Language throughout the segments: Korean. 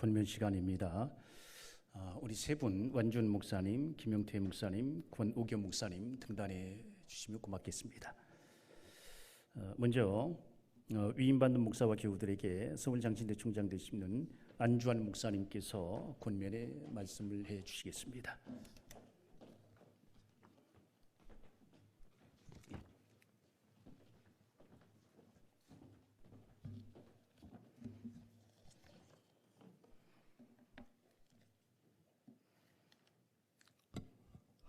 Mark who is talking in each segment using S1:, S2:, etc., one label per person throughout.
S1: 권면 시간입니다. 아, 우리 세 분 원준 목사님, 김용태 목사님, 권우겸 목사님 등단해 주시면 고맙겠습니다. 어, 먼저 어, 위임받는 목사와 교우들에게 서울장신대 총장 되시는 안주환 목사님께서 권면의 말씀을 해 주시겠습니다.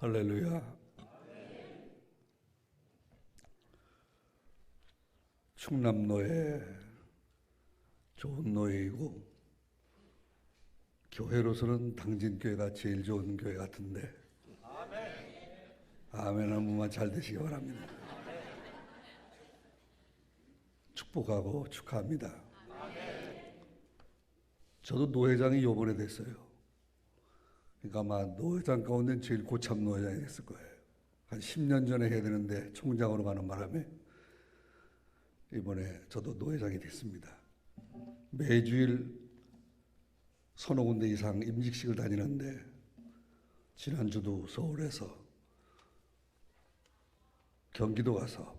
S2: 할렐루야. 충남노예 좋은 노예이고 교회로서는 당진교회가 제일 좋은 교회 같은데 아멘 한 번만 잘 되시기 바랍니다. 축복하고 축하합니다. 저도 노회장이 요번에 됐어요. 그러니까 아마 노회장 가운데 제일 고참 노회장이 됐을 거예요. 한 10년 전에 해야 되는데 총장으로 가는 바람에 이번에 저도 노회장이 됐습니다. 매주일 서너 군데 이상 임직식을 다니는데 지난주도 서울에서 경기도 가서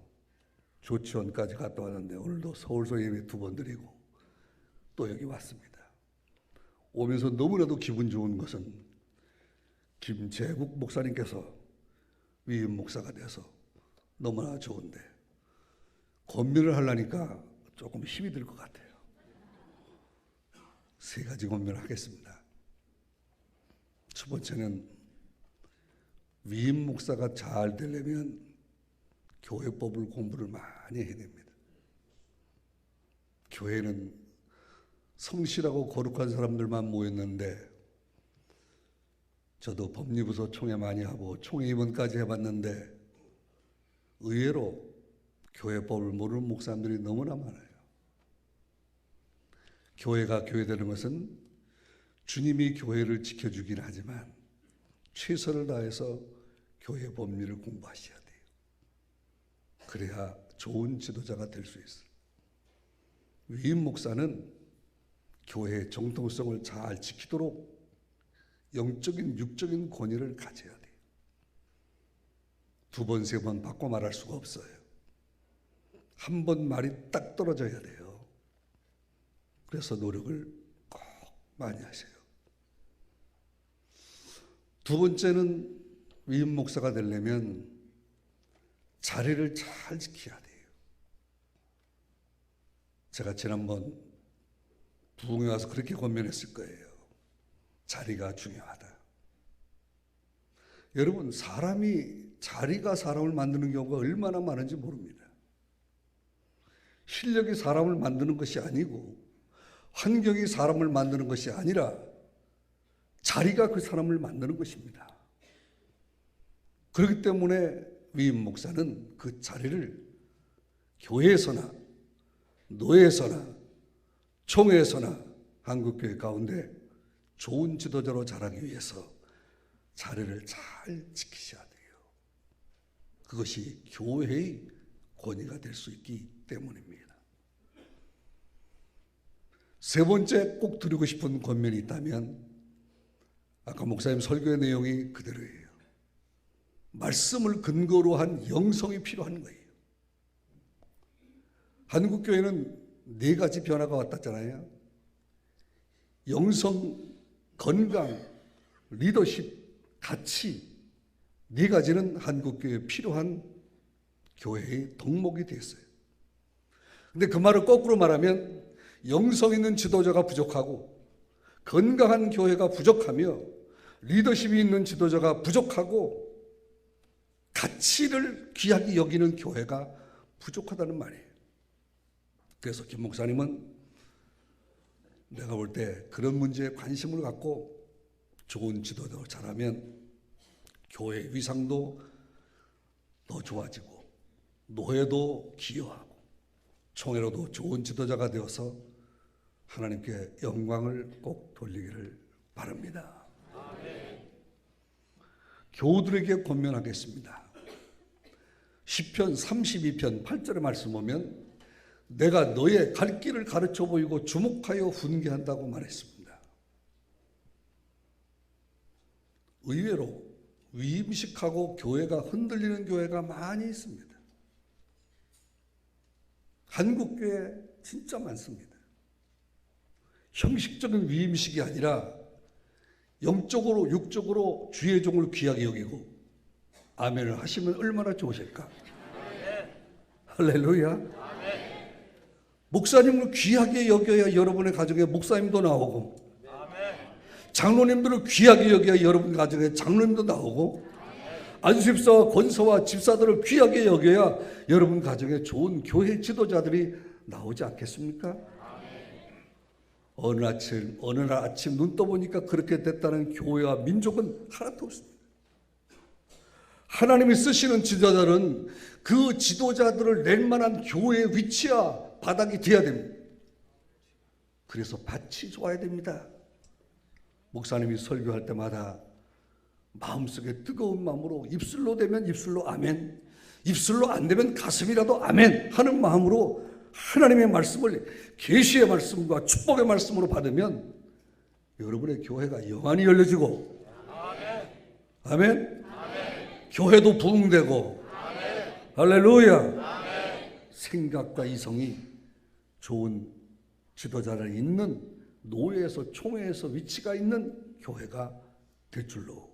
S2: 조치원까지 갔다 왔는데 오늘도 서울서 예배 두 번 드리고 또 여기 왔습니다. 오면서 너무나도 기분 좋은 것은 김재국 목사님께서 위임 목사가 돼서 너무나 좋은데 권면을 하려니까 조금 힘이 들 것 같아요. 세 가지 권면을 하겠습니다. 첫 번째는 위임 목사가 잘 되려면 교회법을 공부를 많이 해야 됩니다. 교회는 성실하고 거룩한 사람들만 모였는데 저도 법리부서 총회 많이 하고 총회 임원까지 해봤는데 의외로 교회법을 모르는 목사님들이 너무나 많아요. 교회가 교회되는 것은 주님이 교회를 지켜주긴 하지만 최선을 다해서 교회 법리를 공부하셔야 돼요. 그래야 좋은 지도자가 될 수 있어요. 위임 목사는 교회의 정통성을 잘 지키도록 영적인 육적인 권위를 가져야 돼요. 두 번, 세 번 바꿔 말할 수가 없어요. 한 번 말이 딱 떨어져야 돼요. 그래서 노력을 꼭 많이 하세요. 두 번째는 위임 목사가 되려면 자리를 잘 지켜야 돼요. 제가 지난번 부흥에 와서 그렇게 권면했을 거예요. 자리가 중요하다. 여러분, 사람이 자리가 사람을 만드는 경우가 얼마나 많은지 모릅니다. 실력이 사람을 만드는 것이 아니고 환경이 사람을 만드는 것이 아니라 자리가 그 사람을 만드는 것입니다. 그렇기 때문에 위임 목사는 그 자리를 교회에서나 노예에서나 총회에서나 한국교회 가운데 좋은 지도자로 자라기 위해서 자리를 잘 지키셔야 돼요. 그것이 교회의 권위가 될 수 있기 때문입니다. 세 번째 꼭 드리고 싶은 권면이 있다면 아까 목사님 설교의 내용이 그대로예요. 말씀을 근거로 한 영성이 필요한 거예요. 한국 교회는 네 가지 변화가 왔다잖아요. 영성, 건강, 리더십, 가치 네 가지는 한국 교회에 필요한 교회의 덕목이 됐어요. 근데 그 말을 거꾸로 말하면 영성 있는 지도자가 부족하고 건강한 교회가 부족하며 리더십이 있는 지도자가 부족하고 가치를 귀하게 여기는 교회가 부족하다는 말이에요. 그래서 김 목사님은 내가 볼 때 그런 문제에 관심을 갖고 좋은 지도자로 자라면 교회 위상도 더 좋아지고 노예도 기여하고 총회로도 좋은 지도자가 되어서 하나님께 영광을 꼭 돌리기를 바랍니다. 교우들에게 권면하겠습니다. 시편 32편 8절의 말씀 보면 내가 너의 갈 길을 가르쳐 보이고 주목하여 훈계한다고 말했습니다. 의외로 위임식하고 교회가 흔들리는 교회가 많이 있습니다. 한국 교회 진짜 많습니다. 형식적인 위임식이 아니라 영적으로 육적으로 주의 종을 귀하게 여기고 아멘을 하시면 얼마나 좋으실까? 할렐루야. 목사님을 귀하게 여겨야 여러분의 가정에 목사님도 나오고 장로님들을 귀하게 여겨야 여러분 가정에 장로님도 나오고 안수집사와 권사와 집사들을 귀하게 여겨야 여러분 가정에 좋은 교회 지도자들이 나오지 않겠습니까? 어느 아침 어느 날 아침 눈 떠보니까 그렇게 됐다는 교회와 민족은 하나도 없습니다. 하나님이 쓰시는 지도자들은 그 지도자들을 낼 만한 교회의 위치와 바닥이 돼야 됩니다. 그래서 밭이 좋아야 됩니다. 목사님이 설교할 때마다 마음속에 뜨거운 마음으로 입술로 되면 입술로 아멘, 입술로 안 되면 가슴이라도 아멘 하는 마음으로 하나님의 말씀을 계시의 말씀과 축복의 말씀으로 받으면 여러분의 교회가 영안이 열려지고 아멘. 교회도 부흥되고 할렐루야. 생각과 이성이 좋은 지도자를 있는 노예에서 총회에서 위치가 있는 교회가 될 줄로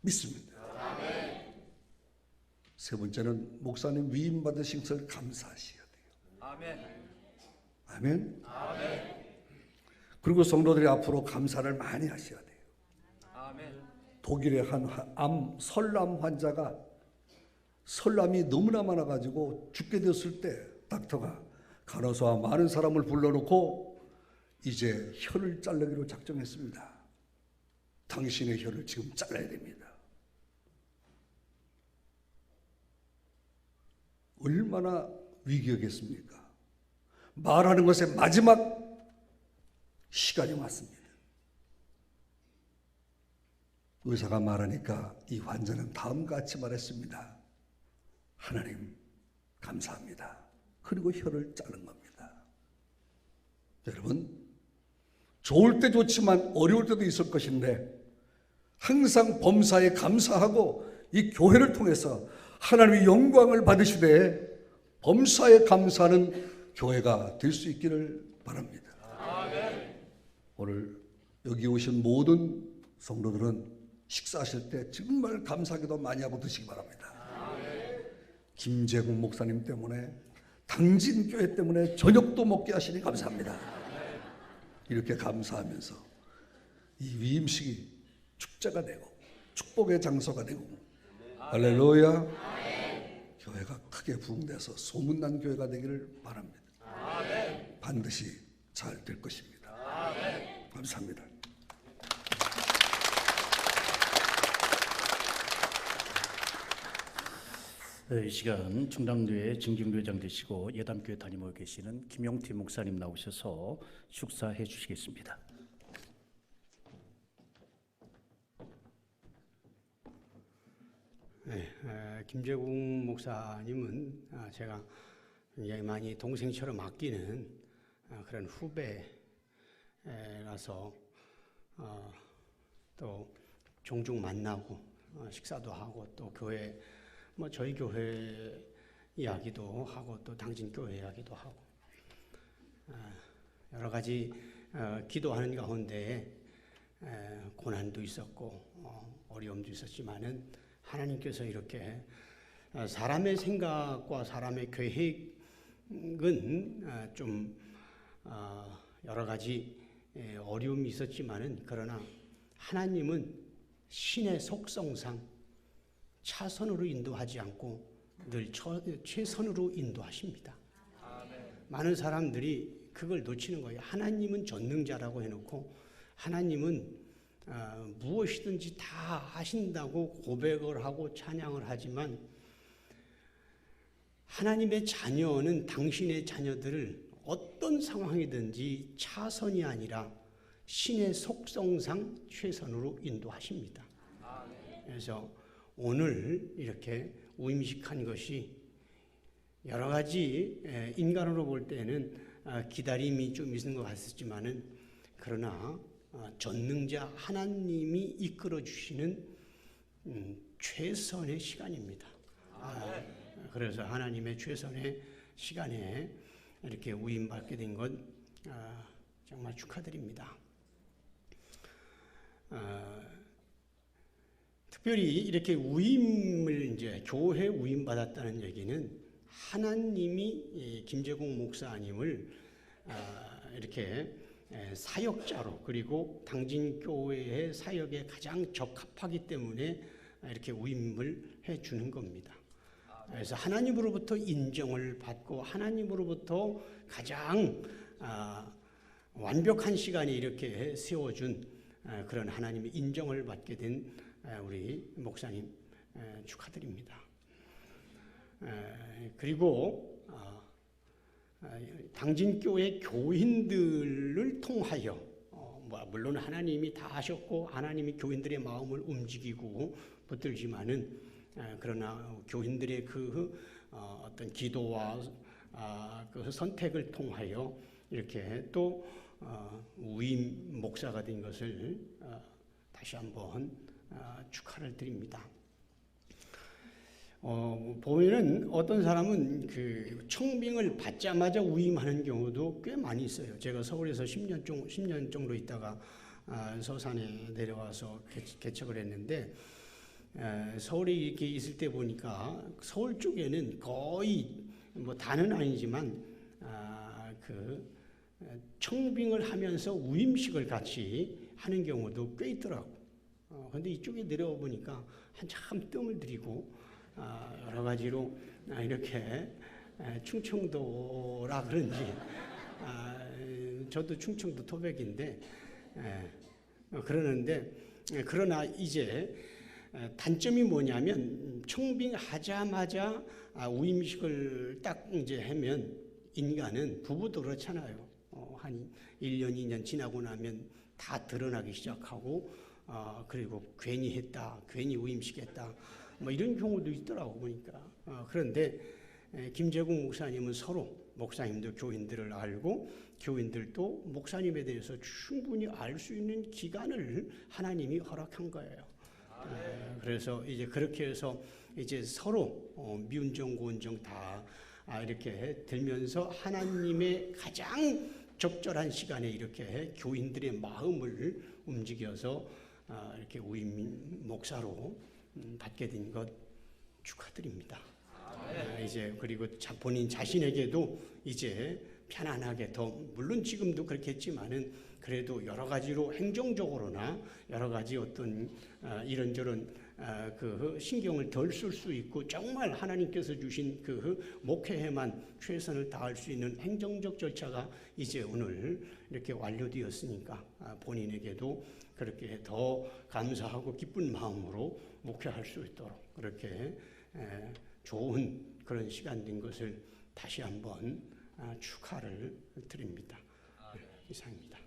S2: 믿습니다. 세 번째는 목사님 위임 받으신 것을 감사하셔야 돼요. 아멘. 그리고 성도들이 앞으로 감사를 많이 하셔야 돼요. 독일의 한 암 설암 환자가 설암이 너무나 많아가지고 죽게 됐을 때 닥터가 간호사와 많은 사람을 불러놓고 이제 혀를 자르기로 작정했습니다. 당신의 혀를 지금 잘라야 됩니다. 얼마나 위기였겠습니까? 말하는 것의 마지막 시간이 왔습니다. 의사가 말하니까 이 환자는 다음과 같이 말했습니다. 하나님, 감사합니다. 그리고 혀를 자른 겁니다. 여러분, 좋을 때 좋지만 어려울 때도 있을 것인데, 항상 범사에 감사하고 이 교회를 통해서 하나님의 영광을 받으시되, 범사에 감사하는 교회가 될 수 있기를 바랍니다. 오늘 여기 오신 모든 성도들은 식사하실 때 정말 감사기도 많이 하고 드시기 바랍니다. 김재국 목사님 때문에 당진 교회 때문에 저녁도 먹게 하시니 감사합니다. 이렇게 감사하면서 이 위임식이 축제가 되고 축복의 장소가 되고 할렐루야 교회가 크게 부흥돼서 소문난 교회가 되기를 바랍니다. 반드시 잘 될 것입니다. 감사합니다.
S1: 네, 이 시간 충남교회 증경교회장 되시고 예담교회 담임하고 계시는 김용태 목사님 나오셔서 축사해 주시겠습니다.
S3: 네, 에, 김재국 목사님은 아, 제가 굉장히 많이 동생처럼 아끼는 아, 그런 후배라서 어, 또 종종 만나고 어, 식사도 하고 또 교회 뭐 저희 교회 이야기도 하고 또 당진 교회 이야기도 하고 아, 여러 가지 어, 기도하는 가운데 에, 고난도 있었고 어, 어려움도 있었지만은 하나님께서 이렇게 어, 사람의 생각과 사람의 계획은 어, 좀 어, 여러 가지 에, 어려움이 있었지만은 그러나 하나님은 신의 속성상 차선으로 인도하지 않고 늘 처- 최선으로 인도하십니다. 많은 사람들이 그걸 놓치는 거예요. 하나님은 전능자라고 해놓고 하나님은 어, 무엇이든지 다 하신다고 고백을 하고 찬양을 하지만 하나님의 자녀는 당신의 자녀들을 어떤 상황이든지 차선이 아니라 신의 속성상 최선으로 인도하십니다. 그래서 오늘 이렇게 우임식한 것이 여러 가지 에, 인간으로 볼 때는 아, 기다림이 좀 있는 것 같았지만은 그러나 어, 전능자 하나님이 이끌어 주시는 음, 최선의 시간입니다. 아, 그래서 하나님의 최선의 시간에 이렇게 우임받게 된것 아, 정말 축하드립니다. 아, 특별히 이렇게 우임을 이제 교회 우임 받았다는 얘기는 하나님이 이 김재공 목사님을 아, 이렇게 에, 사역자로 그리고 당진 교회의 사역에 가장 적합하기 때문에 이렇게 우임을 해 주는 겁니다. 그래서 하나님으로부터 인정을 받고 하나님으로부터 가장 아, 완벽한 시간이 이렇게 세워준 아, 그런 하나님의 인정을 받게 된 아, 우리 목사님 아, 축하드립니다. 아, 그리고 아, 아, 당진교회 교인들을 통하여 어, 뭐 물론 하나님이 다 하셨고 하나님이 교인들의 마음을 움직이고 붙들지만은 아, 그러나 교인들의 그 어, 어떤 기도와 아, 그 선택을 통하여 이렇게 또 어, 우임 목사가 된 것을 어, 다시 한번 아, 축하를 드립니다. 어, 보면은 어떤 사람은 그 청빙을 받자마자 우임하는 경우도 꽤 많이 있어요. 제가 서울에서 10년 정 10년 정도 있다가 아, 서산에 내려와서 개- 개척을 했는데 에, 서울에 이렇게 있을 때 보니까 서울 쪽에는 거의 뭐 다는 아니지만 아, 그 에, 청빙을 하면서 우임식을 같이 하는 경우도 꽤 있더라고. 어, 근데 이쪽에 내려와 보니까 한참 뜸을 들이고 아, 여러 가지로 아, 이렇게 에, 충청도라 그런지 아, 저도 충청도 토백인데 에, 어, 그러는데 에, 그러나 이제 에, 단점이 뭐냐면 음, 청빙하자마자 아, 우임식을 딱 이제 하면 인간은 부부도 그렇잖아요. 어, 한 1년, 2년 지나고 나면 다 드러나기 시작하고 아, 그리고 괜히 했다, 괜히 우임시켰다, 뭐 이런 경우도 있더라고 보니까. 어, 그런데 에, 김재국 목사님은 서로 목사님도 교인들을 알고 교인들도 목사님에 대해서 충분히 알 수 있는 기간을 하나님이 허락한 거예요. 에, 그래서 이제 그렇게 해서 이제 서로 어, 미운정 고운정 다 아, 이렇게 들면서 하나님의 가장 적절한 시간에 이렇게 교인들의 마음을 움직여서 아, 이렇게 우임 목사로 음, 받게 된 것 축하드립니다. 아, 이제 그리고 자- 본인 자신에게도 이제 편안하게 더 물론 지금도 그렇겠지만은 그래도 여러 가지로 행정적으로나 여러 가지 어떤 아, 이런저런 아, 그 신경을 덜 쓸 수 있고 정말 하나님께서 주신 그 목회에만 최선을 다할 수 있는 행정적 절차가 이제 오늘 이렇게 완료되었으니까 아, 본인에게도 그렇게 더 감사하고 기쁜 마음으로 목회할 수 있도록 그렇게 에, 좋은 그런 시간 된 것을 다시 한번 아, 축하를 드립니다. 네, 이상입니다.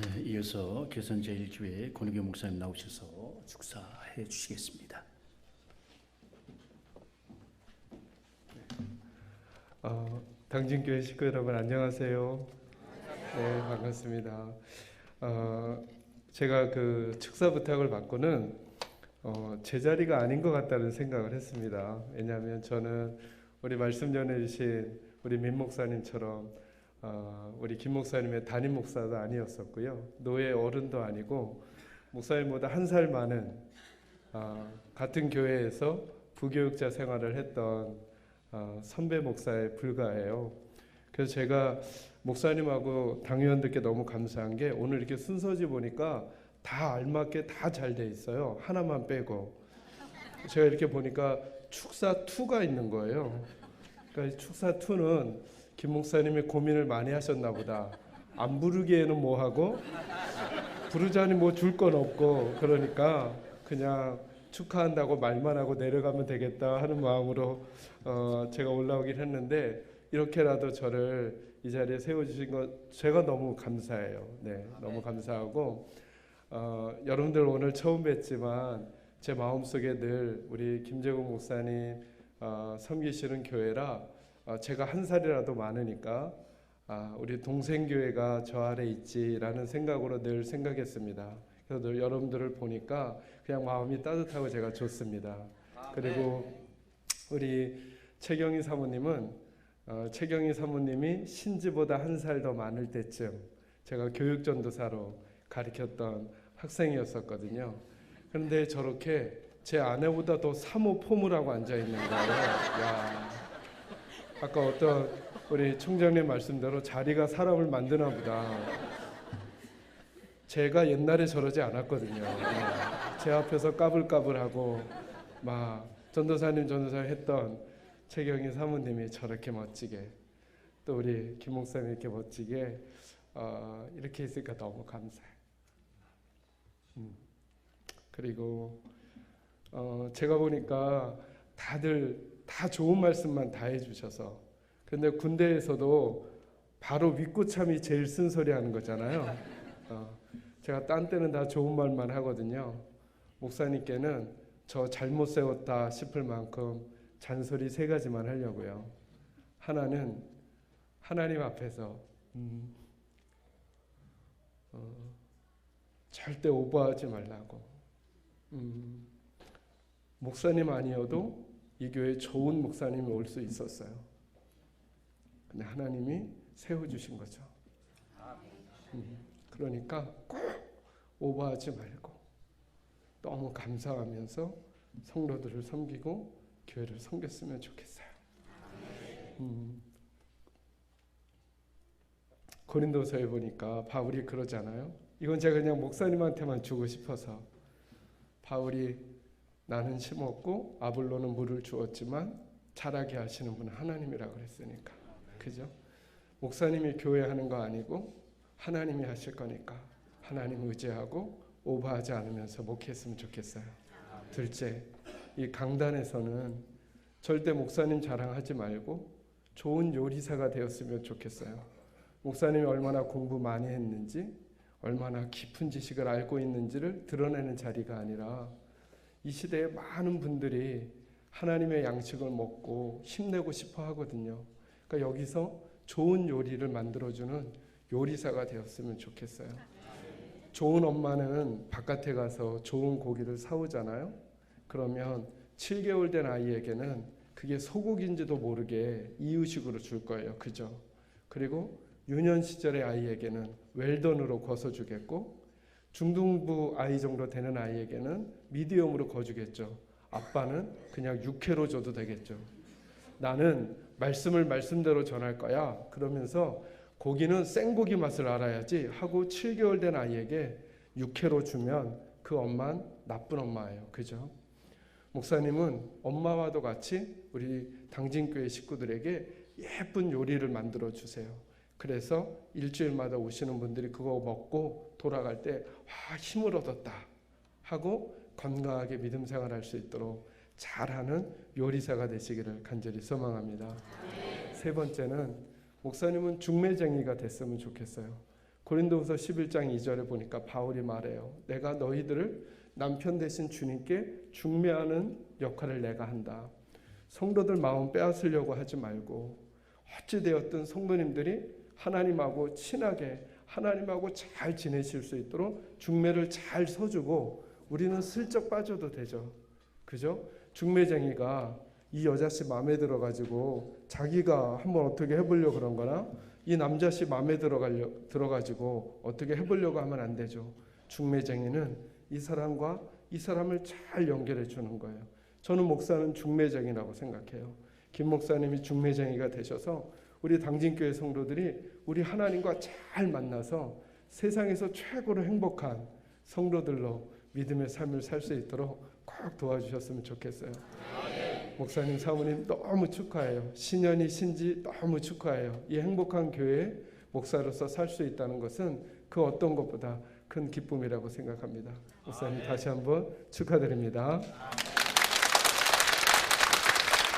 S1: 네, 이어서 개선제일교회 권우교 목사님 나오셔서 축사해 주시겠습니다.
S4: 어, 당진교회 식구 여러분 안녕하세요. 네 반갑습니다. 어, 제가 그 축사 부탁을 받고는 어, 제 자리가 아닌 것 같다는 생각을 했습니다. 왜냐하면 저는 우리 말씀 전해주신 우리 민 목사님처럼 어, 우리 김 목사님의 담임 목사도 아니었었고요. 노예 어른도 아니고 목사님보다 한 살 많은 어, 같은 교회에서 부교육자 생활을 했던 어, 선배 목사에 불과해요. 그래서 제가 목사님하고 당위원들께 너무 감사한 게 오늘 이렇게 순서지 보니까 다 알맞게 다 잘 돼 있어요. 하나만 빼고 제가 이렇게 보니까 축사 2가 있는 거예요. 그러니까 이 축사 2는 김 목사님이 고민을 많이 하셨나 보다. 안 부르기에는 뭐 하고 부르자니 뭐 줄 건 없고 그러니까 그냥 축하한다고 말만 하고 내려가면 되겠다 하는 마음으로 어, 제가 올라오긴 했는데 이렇게라도 저를 이 자리에 세워주신 것 제가 너무 감사해요. 네, 너무 감사하고 어, 여러분들 오늘 처음 뵀지만 제 마음 속에 늘 우리 김재국 목사님 어, 섬기시는 교회라 어, 제가 한 살이라도 많으니까 아, 우리 동생 교회가 저 아래 있지라는 생각으로 늘 생각했습니다. 그래서 늘 여러분들을 보니까 그냥 마음이 따뜻하고 제가 좋습니다. 그리고 우리 최경희 사모님은 어, 최경희 사모님이 신지보다 한 살 더 많을 때쯤 제가 교육전도사로 가르쳤던 학생이었었거든요. 그런데 저렇게 제 아내보다 더 사모 포물하고 앉아 있는 거예요. 야, 아까 어떤 우리 총장님 말씀대로 자리가 사람을 만드나 보다. 제가 옛날에 저러지 않았거든요. 네. 제 앞에서 까불까불하고 막 전도사님 전도사 했던 최경희 사모님이 저렇게 멋지게 또 우리 김 목사님 이렇게 멋지게 어, 이렇게 있으니까 너무 감사해. 음. 그리고 어, 제가 보니까 다들 다 좋은 말씀만 다 해주셔서 근데 군대에서도 바로 윗고참이 제일 쓴소리 하는 거잖아요. 어, 제가 딴 때는 다 좋은 말만 하거든요. 목사님께는 저 잘못 세웠다 싶을 만큼 잔소리 세 가지만 하려고요. 하나는 하나님 앞에서 음, 어, 절대 오버하지 말라고. 음, 목사님 아니어도 이 교회 좋은 목사님이 올 수 있었어요. 근데 하나님이 세워주신 거죠. 음, 그러니까 꼭 오버하지 말고 너무 감사하면서 성도들을 섬기고 교회를 섬겼으면 좋겠어요. 음, 고린도서에 보니까 바울이 그러잖아요. 이건 제가 그냥 목사님한테만 주고 싶어서 바울이 나는 심었고 아볼로는 물을 주었지만 자라게 하시는 분은 하나님이라고 그랬으니까 그죠? 목사님이 교회 하는 거 아니고 하나님이 하실 거니까 하나님 의지하고 오버하지 않으면서 목회했으면 좋겠어요. 둘째, 이 강단에서는 절대 목사님 자랑하지 말고 좋은 요리사가 되었으면 좋겠어요. 목사님이 얼마나 공부 많이 했는지, 얼마나 깊은 지식을 알고 있는지를 드러내는 자리가 아니라 이 시대에 많은 분들이 하나님의 양식을 먹고 힘내고 싶어 하거든요. 그러니까 여기서 좋은 요리를 만들어주는 요리사가 되었으면 좋겠어요. 좋은 엄마는 바깥에 가서 좋은 고기를 사오잖아요. 그러면 7개월 된 아이에게는 그게 소고기인지도 모르게 이유식으로 줄 거예요. 그죠? 그리고 유년 시절의 아이에게는 웰던으로 거서 주겠고 중등부 아이 정도 되는 아이에게는 미디엄으로 거주겠죠. 아빠는 그냥 육회로 줘도 되겠죠. 나는 말씀을 말씀대로 전할 거야. 그러면서 고기는 생고기 맛을 알아야지 하고 7개월 된 아이에게 육회로 주면 그 엄마는 나쁜 엄마예요. 그죠? 목사님은 엄마와도 같이 우리 당진교회 식구들에게 예쁜 요리를 만들어 주세요. 그래서 일주일마다 오시는 분들이 그거 먹고 돌아갈 때 와, 힘을 얻었다 하고 건강하게 믿음 생활할 수 있도록 잘하는 요리사가 되시기를 간절히 소망합니다. 세 번째는 목사님은 중매쟁이가 됐으면 좋겠어요. 고린도후서 11장 2절에 보니까 바울이 말해요. 내가 너희들을 남편 대신 주님께 중매하는 역할을 내가 한다. 성도들 마음 빼앗으려고 하지 말고 어찌 되었든 성도님들이 하나님하고 친하게 하나님하고 잘 지내실 수 있도록 중매를 잘 서주고 우리는 슬쩍 빠져도 되죠. 그죠? 중매쟁이가 이 여자씨 마음에 들어가지고 자기가 한번 어떻게 해보려고 그런 거나 이 남자씨 마음에 들어가려 들어가지고 어떻게 해보려고 하면 안 되죠. 중매쟁이는 이 사람과 이 사람을 잘 연결해 주는 거예요. 저는 목사는 중매쟁이라고 생각해요. 김 목사님이 중매쟁이가 되셔서 우리 당진교회 성도들이 우리 하나님과 잘 만나서 세상에서 최고로 행복한 성도들로 믿음의 삶을 살 수 있도록 꼭 도와주셨으면 좋겠어요. 목사님 사모님 너무 축하해요. 신년이 신지 너무 축하해요. 이 행복한 교회 목사로서 살 수 있다는 것은 그 어떤 것보다 큰 기쁨이라고 생각합니다. 목사님 다시 한번 축하드립니다.